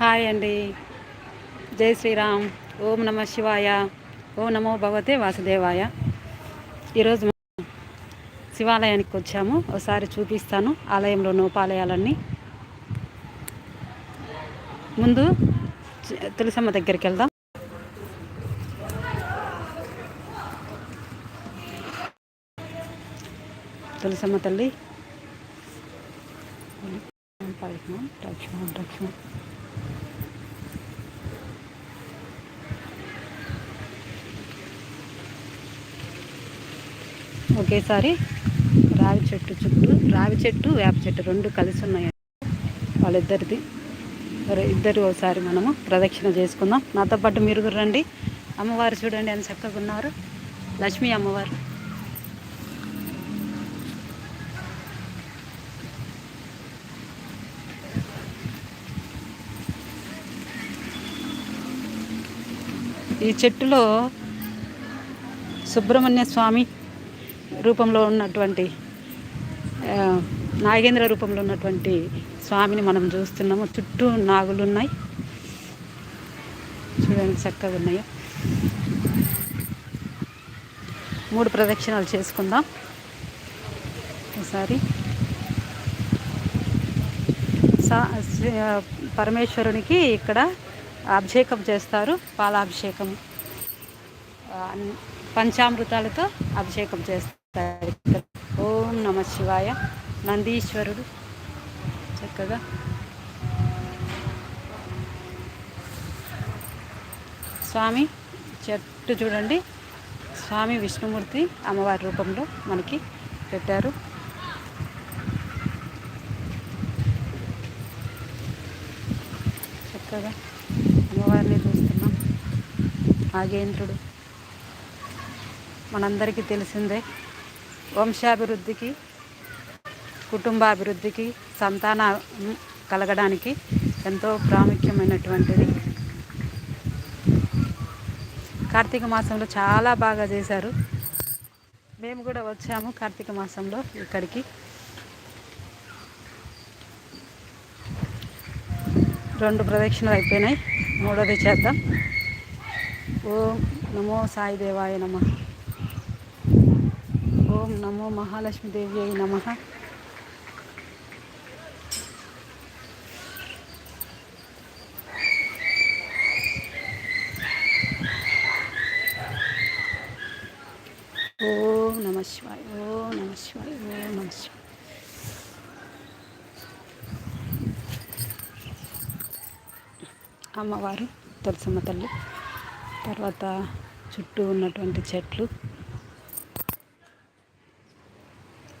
Hi అండి. జై శ్రీరామ్. ఓం నమ శివాయ. ఓం నమో భగవతే వాసుదేవాయ. ఈరోజు శివాలయానికి వచ్చాము. ఒకసారి చూపిస్తాను ఆలయంలో నోపాలయాలన్నీ ముందు తులసమ్మ దగ్గరికి వెళ్దాం. తులసమ్మ తల్లి. లక్ష్మణ్ లక్ష్మణ్ ఒకేసారి రావి చెట్టు చుట్టూ రావి చెట్టు వేప చెట్టు రెండు కలిసి ఉన్నాయి. వాళ్ళిద్దరిది. ఇద్దరు ఒకసారి మనము ప్రదక్షిణ చేసుకుందాం. నాతో పాటు మీరు కూడా రండి. అమ్మవారు చూడండి ఎంత చక్కగా ఉన్నారు. లక్ష్మీ అమ్మవారు. ఈ చెట్టులో సుబ్రహ్మణ్య స్వామి రూపంలో ఉన్నటువంటి నాగేంద్ర రూపంలో ఉన్నటువంటి స్వామిని మనం చూస్తున్నాము. చుట్టూ నాగులు ఉన్నాయి. చూడండి చక్కగా ఉన్నాయో? మూడు ప్రదక్షిణాలు చేసుకుందాం. ఒకసారి. సా శ్రీ- పరమేశ్వరునికి ఇక్కడ అభిషేకం చేస్తారు. పాలాభిషేకం పంచామృతాలతో అభిషేకం చేస్తారు. ఓం నమ శివాయ. నందీశ్వరుడు. చక్కగా. స్వామి చెట్టు చూడండి. స్వామి విష్ణుమూర్తి అమ్మవారి రూపంలో మనకి పెట్టారు. చక్కగా అమ్మవారిని చూస్తున్నాం. నాగేంద్రుడు. మనందరికీ తెలిసిందే. వంశాభివృద్ధికి కుటుంబాభివృద్ధికి సంతాన కలగడానికి ఎంతో ప్రాముఖ్యమైనటువంటిది. కార్తీక మాసంలో చాలా బాగా చేశారు. మేము కూడా వచ్చాము కార్తీక మాసంలో ఇక్కడికి. రెండు ప్రదక్షిణలు అయిపోయినాయి. మూడోది చేద్దాం. ఓం నమో సాయిదేవాయ నమ. ఓం నమో మహాలక్ష్మీదేవి అయి నమ. ఓం నమ శివాయ ఓం నమ శివాయ ఓం నమ శివాయ. అమ్మవారు తులసమ్మ తల్లి తర్వాత చుట్టూ ఉన్నటువంటి చెట్లు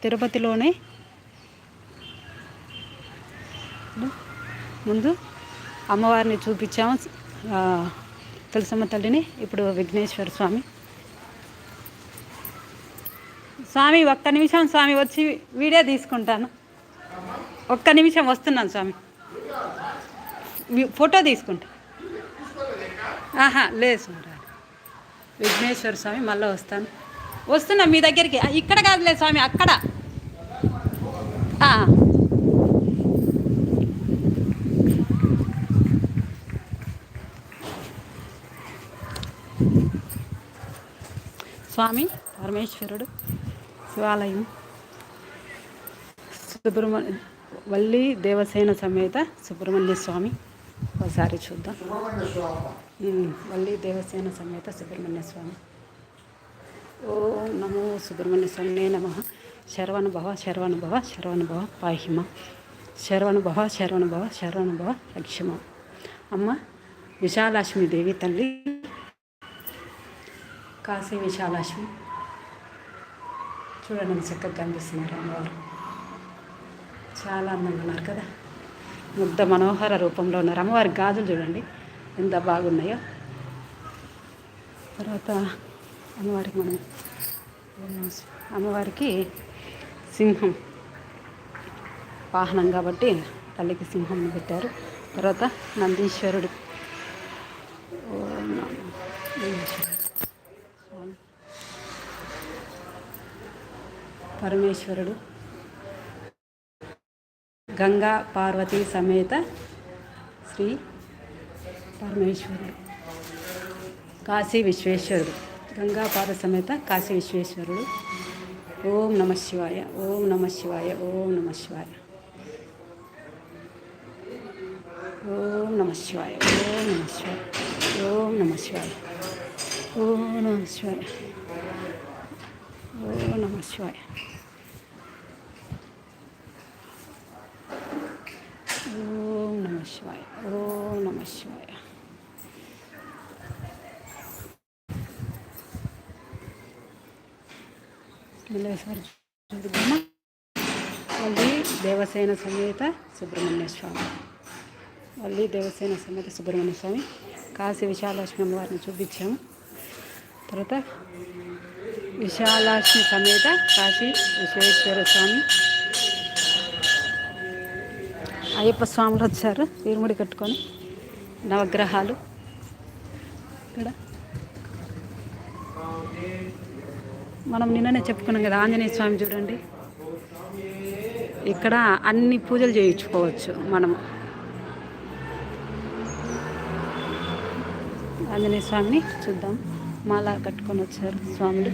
తిరుపతిలోనే. ముందు అమ్మవారిని చూపించాము. తులసమ్మ తల్లిని ఇప్పుడు విఘ్నేశ్వర స్వామి. స్వామి ఒక్క నిమిషం స్వామి వచ్చి వీడియో తీసుకుంటాను. ఒక్క నిమిషం వస్తున్నాను స్వామి. ఫోటో తీసుకుంటా. ఆహా లేదు విఘ్నేశ్వర స్వామి మళ్ళీ వస్తాను. వస్తున్నా మీ దగ్గరికి. ఇక్కడ కాదులే స్వామి అక్కడ. స్వామి పరమేశ్వరుడు శివాలయం సుబ్రహ్మణ్య వల్లి దేవసేన సమేత సుబ్రహ్మణ్య స్వామి. ఒకసారి చూద్దాం. వల్లి దేవసేన సమేత సుబ్రహ్మణ్య స్వామి. ఓం నమో సుబ్రహ్మణ్య స్వామి నమ. శర్వానుభవ శర్వానుభవ శర్వానుభవ పాహిమ. శర్వానుభవ శర్వానుభవ శర్వానుభవ లక్ష్మ అమ్మ విశాలక్ష్మీదేవి తల్లి. కాశీ విశాలక్ష్మి చూడండి చక్కగా కనిపిస్తున్నారు అమ్మవారు. చాలా అందంగా ఉన్నారు కదా. ముగ్ధ మనోహర రూపంలో ఉన్నారు. అమ్మవారి గాజులు చూడండి ఎంత బాగున్నాయో. తర్వాత అమ్మవారికి మనం అమ్మవారికి సింహం వాహనం కాబట్టి తల్లికి సింహం పెట్టారు. తర్వాత నందీశ్వరుడు. పరమేశ్వరుడు. గంగా పార్వతి సమేత శ్రీ పరమేశ్వరుడు. కాశీ విశ్వేశ్వరుడు. గంగాపాద సమేత కాశీ విశ్వేశ్వరుడు ఓం నమ శివాయ ఓం నమ శివాయ ఓం నమ శివాయ ఓం నమ శివాయ ఓం నమ శివాయ ఓం నమ శివాయ ఓం నమ శివాయ ఓం నమ శివాయ ఓం నమ శివాయ ఓం నమ శివాయ మళ్ళీసారి చూద్దామా మళ్ళీ దేవసేన సమేత సుబ్రహ్మణ్య స్వామి. మళ్ళీ దేవసేన సమేత సుబ్రహ్మణ్య స్వామి. కాశీ విశాలక్ష్మి అమ్మవారిని చూపించాము. తర్వాత విశాలాక్ష్మి సమేత కాశీ విశ్వేశ్వర స్వామి. అయ్యప్ప స్వాములు వచ్చారు. వీరుముడి కట్టుకొని నవగ్రహాలు. ఇక్కడ మనం నిన్ననే చెప్పుకున్నాం కదా ఆంజనేయ స్వామి చూడండి. ఇక్కడ అన్ని పూజలు చేయించుకోవచ్చు మనము. ఆంజనేయ స్వామిని చూద్దాం. మాల కట్టుకొని వచ్చారు స్వాములు.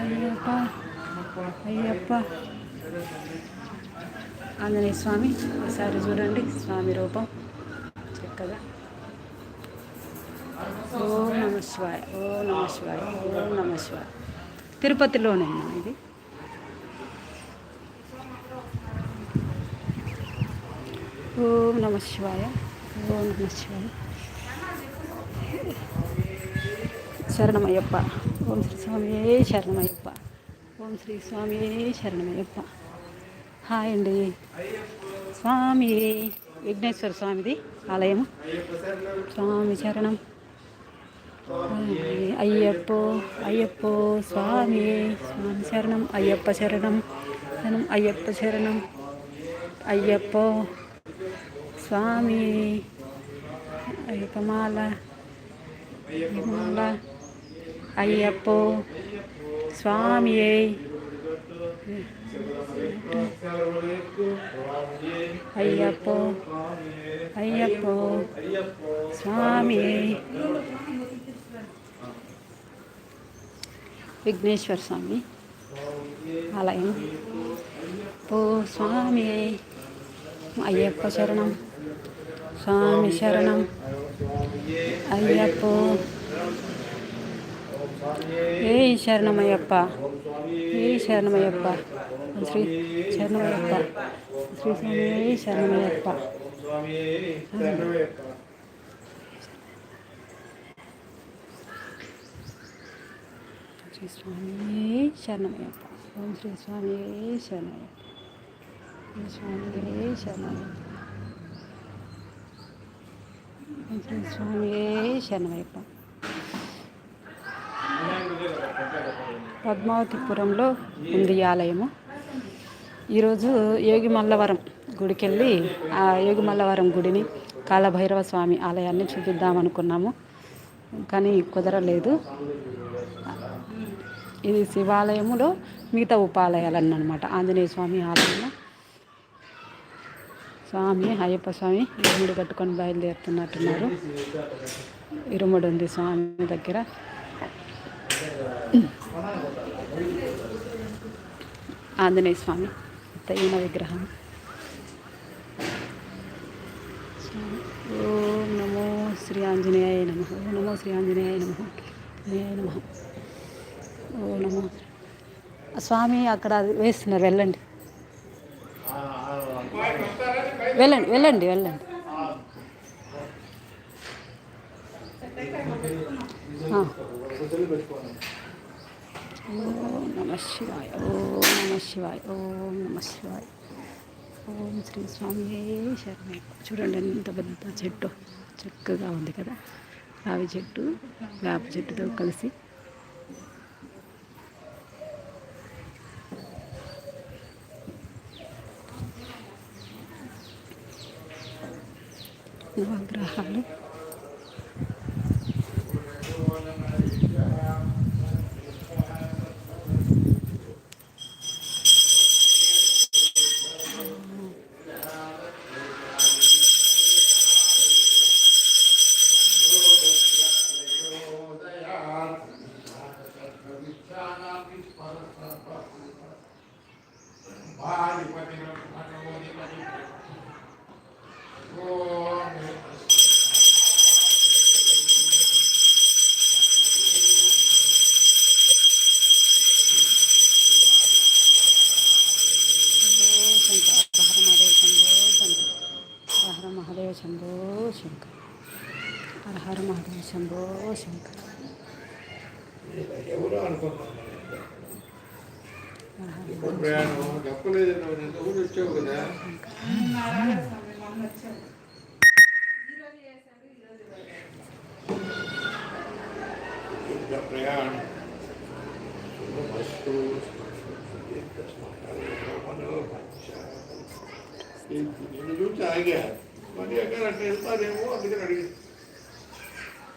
అయ్యప్ప అయ్యప్ప. ఆంజనేయ స్వామి ఒకసారి చూడండి స్వామి రూపం. చక్కగా. ఓం నమ శివాయ ఓం నమ శివాయ ఓం నమ శివాయ. తిరుపతిలోనే ఇది. ఓం నమ శివాయ ఓం నమ శివాయ. శరణమయ్యప్ప. ఓం శ్రీ స్వామియే శరణమయ్యప్ప. ఓం శ్రీ స్వామియే శరణమయ్యప్ప. హాయ్ అండి. స్వామి విఘ్నేశ్వర స్వామిది ఆలయం స్వామి చరణం అయ్యప్పో అయ్యప్పో స్వామి స్వామి శరణం. అయ్యప్ప శరణం. శరణం అయ్యప్ప శరణం. అయ్యప్పో స్వామి అయ్యప్పమాల మాల. అయ్యప్పో స్వామి అయ్యప్పో అయ్యప్పో స్వామి విఘ్నేశ్వర స్వామి ఆలయం. పో స్వామి అయ్యప్ప శరణం. స్వామి శరణం. అయ్యప్పో ఏ శరణమయ్యప్ప ఏ శరణమయ్యప్ప శ్రీ శరణమయ్యప్ప శ్రీ స్వామి శరణమయ్యప్ప. శ్రీ స్వామి శరణమయ్యప్ప ఓం శ్రీ స్వామి శరణమయ్యప్ప శ్రీ స్వామి శరణమయ్యప్ప. శ్రీ స్వామి శరణమయ్యప్ప. పద్మావతిపురంలో ఉంది ఈ ఆలయము. ఈరోజు యోగి మల్లవరం గుడికి వెళ్ళి ఆ యోగి మల్లవరం గుడిని కాలభైరవ స్వామి ఆలయాన్ని చూపిద్దామనుకున్నాము. కానీ కుదరలేదు. ఇది శివాలయములో మిగతా ఉపాలయాలు అన్నమాట ఆంజనేయ స్వామి ఆలయంలో స్వామి అయ్యప్ప స్వామి ఇరుముడు కట్టుకొని బయలుదేరుతున్నట్టున్నారు. ఇరుముడు ఉంది స్వామి దగ్గర. ఆంజనేయ స్వామి తగిన విగ్రహం. ఓం నమో శ్రీ ఆంజనేయ నమ. ఓం నమో శ్రీ ఆంజనేయ నమ. ఆంజనేయ నమ. ఓ నమో. స్వామి అక్కడ వేస్తున్నారు వెళ్ళండి. వెళ్ళండి వెళ్ళండి వెళ్ళండి. ఆ. ఓం నమ శివాయ ఓం నమ శివాయ ఓం నమ శివాయ ఓం శ్రీ స్వామి శరణం. చూడండి ఎంత పెద్ద చెట్టు చక్కగా ఉంది కదా. రావి చెట్టు వేప చెట్టుతో కలిసి. నవగ్రహాలు. ఎవరో అనుకున్నాను ఇప్పుడు ప్రయాణం చెప్పలేదు నువ్వు ఎంత ఊరు వచ్చావు కదా. ఇంత ప్రయాణం. శుభమస్తు నిన్ను చూసి ఆగా. మరి ఎక్కడ అట్లా వెళ్తారేమో అందుకని అడిగి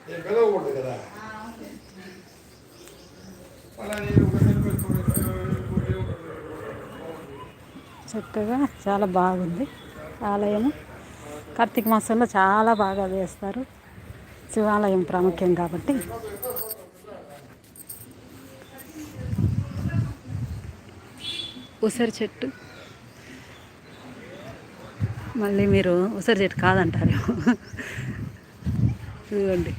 నేను పిలవకూడదు కదా. చక్కగా చాలా బాగుంది ఆలయము. కార్తీక మాసంలో చాలా బాగా వేస్తారు. శివాలయం ప్రాముఖ్యం కాబట్టి. ఉసిరి చెట్టు. మళ్ళీ మీరు ఉసిరి చెట్టు కాదంటారు. చూడండి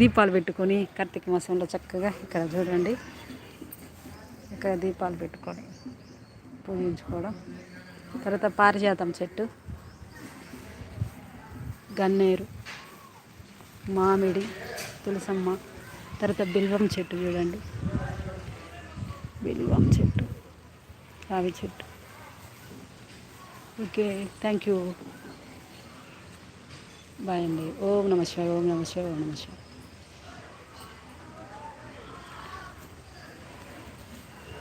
దీపాలు పెట్టుకొని కార్తీక మాసంలో చక్కగా ఇక్కడ చూడండి. ఇక్కడ దీపాలు పెట్టుకొని పూజించుకోవడం. తర్వాత పారిజాతం చెట్టు గన్నేరు మామిడి తులసమ్మ తర్వాత బిల్వం చెట్టు చూడండి. బిల్వం చెట్టు రావి చెట్టు. Okay thank you. బాయ్ అండి. ఓం నమ శివాయ ఓం నమ శివాయ ఓం నమ శివాయ.